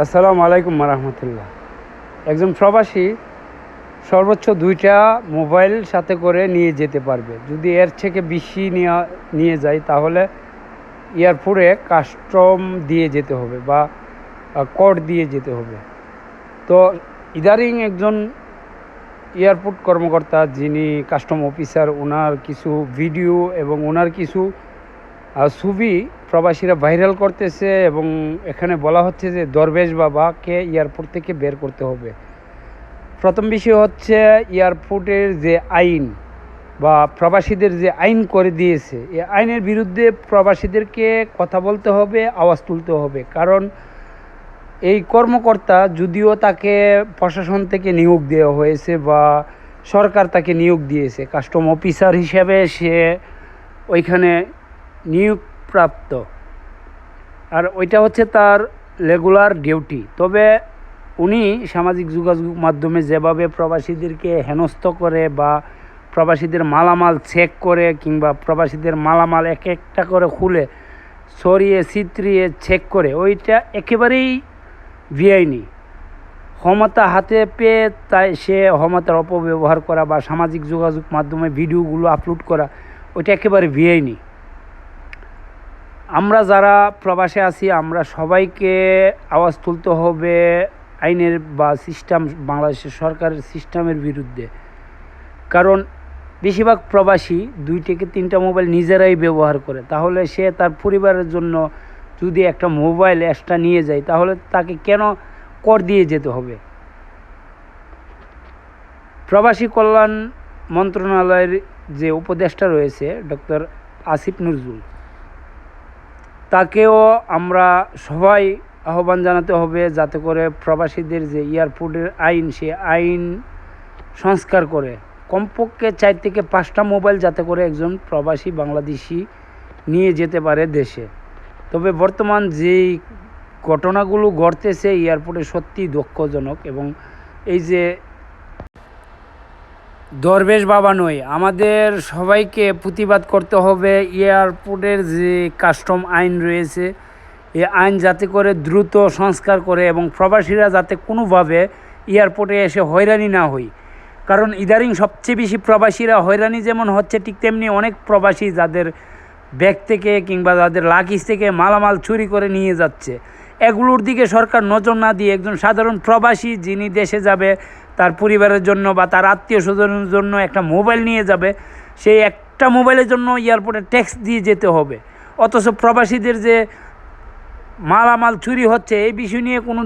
আসসালামু আলাইকুম রহমতুল্লাহ। একজন প্রবাসী সর্বোচ্চ দুইটা মোবাইল সাথে করে নিয়ে যেতে পারবে। যদি এর থেকে বেশি নিয়ে নিয়ে যায়, তাহলে এয়ারপোর্টে কাস্টম দিয়ে যেতে হবে বা কোড দিয়ে যেতে হবে। তো ইদারিং একজন এয়ারপোর্ট কর্মকর্তা যিনি কাস্টম অফিসার, ওনার কিছু ভিডিও এবং ওনার কিছু ছবি প্রবাসীরা ভাইরাল করতেছে এবং এখানে বলা হচ্ছে যে দরবেশ বাবাকে এয়ারপোর্ট থেকে বের করতে হবে। প্রথম বিষয় হচ্ছে এয়ারপোর্টের যে আইন বা প্রবাসীদের যে আইন করে দিয়েছে, এ আইনের বিরুদ্ধে প্রবাসীদেরকে কথা বলতে হবে, আওয়াজ তুলতে হবে। কারণ এই কর্মকর্তা যদিও তাকে প্রশাসন থেকে নিয়োগ দেওয়া হয়েছে বা সরকার তাকে নিয়োগ দিয়েছে, কাস্টম অফিসার হিসেবে সে ওইখানে নিয়োগপ্রাপ্ত আর ওইটা হচ্ছে তার রেগুলার ডিউটি তবে উনি সামাজিক যোগাযোগ মাধ্যমে যেভাবে প্রবাসীদেরকে হেনস্থ করে বা প্রবাসীদের মালামাল চেক করে কিংবা প্রবাসীদের মালামাল এক একটা করে খুলে সরিয়ে চিত্রিয়ে চেক করে, ওইটা একেবারেই ভিআইনি। ক্ষমতা হাতে পেয়ে তাই সে ক্ষমতার অপব্যবহার করা বা সামাজিক যোগাযোগ মাধ্যমে ভিডিওগুলো আপলোড করা, ওইটা একেবারে ভিআইনি। আমরা যারা প্রবাসে আছি, আমরা সবাইকে আওয়াজ তুলতে হবে আইনের বা সিস্টেম, বাংলাদেশের সরকারের সিস্টেমের বিরুদ্ধে। কারণ বেশিরভাগ প্রবাসী দুই থেকে তিনটা মোবাইল নিজেরাই ব্যবহার করে। তাহলে সে তার পরিবারের জন্য যদি একটা মোবাইল এক্সট্রা নিয়ে যায়, তাহলে তাকে কেন কর দিয়ে যেতে হবে? প্রবাসী কল্যাণ মন্ত্রণালয়ের যে উপদেষ্টা রয়েছে, ডক্টর আসিফ নজরুল তাকেও আমরা সবাই আহ্বান জানাতে হবে যাতে করে প্রবাসীদের যে এয়ারপোর্টের আইন, সে আইন সংস্কার করে। কমপক্ষে চার থেকে পাঁচটা মোবাইল যাতে করে একজন প্রবাসী বাংলাদেশি নিয়ে যেতে পারে দেশে। তবে বর্তমান যেই ঘটনাগুলো ঘটতেছে, এয়ারপোর্টে সত্যিই দুঃখজনক এবং এই যে দরবেশ বাবা নয় আমাদের সবাইকে প্রতিবাদ করতে হবে। এয়ারপোর্টের যে কাস্টম আইন রয়েছে এই আইন যাতে করে দ্রুত সংস্কার করে এবং প্রবাসীরা যাতে কোনোভাবে এয়ারপোর্টে এসে হয়রানি না হই। কারণ ইদারিং সবচেয়ে বেশি প্রবাসীরা হয়রানি যেমন হচ্ছে, ঠিক তেমনি অনেক প্রবাসী যাদের ব্যাগ থেকে কিংবা যাদের লাগেজ থেকে মালামাল চুরি করে নিয়ে যাচ্ছে। এগুলোর দিকে সরকার নজর না দিয়ে একজন সাধারণ প্রবাসী যিনি দেশে যাবে তার পরিবারের জন্য বা তার আত্মীয় স্বজনের জন্য একটা মোবাইল নিয়ে যাবে, সেই একটা মোবাইলের জন্য এয়ারপোর্টে ট্যাক্স দিয়ে যেতে হবে। অথচ প্রবাসীদের যে মালামাল চুরি হচ্ছে, এই বিষয় নিয়ে কোনো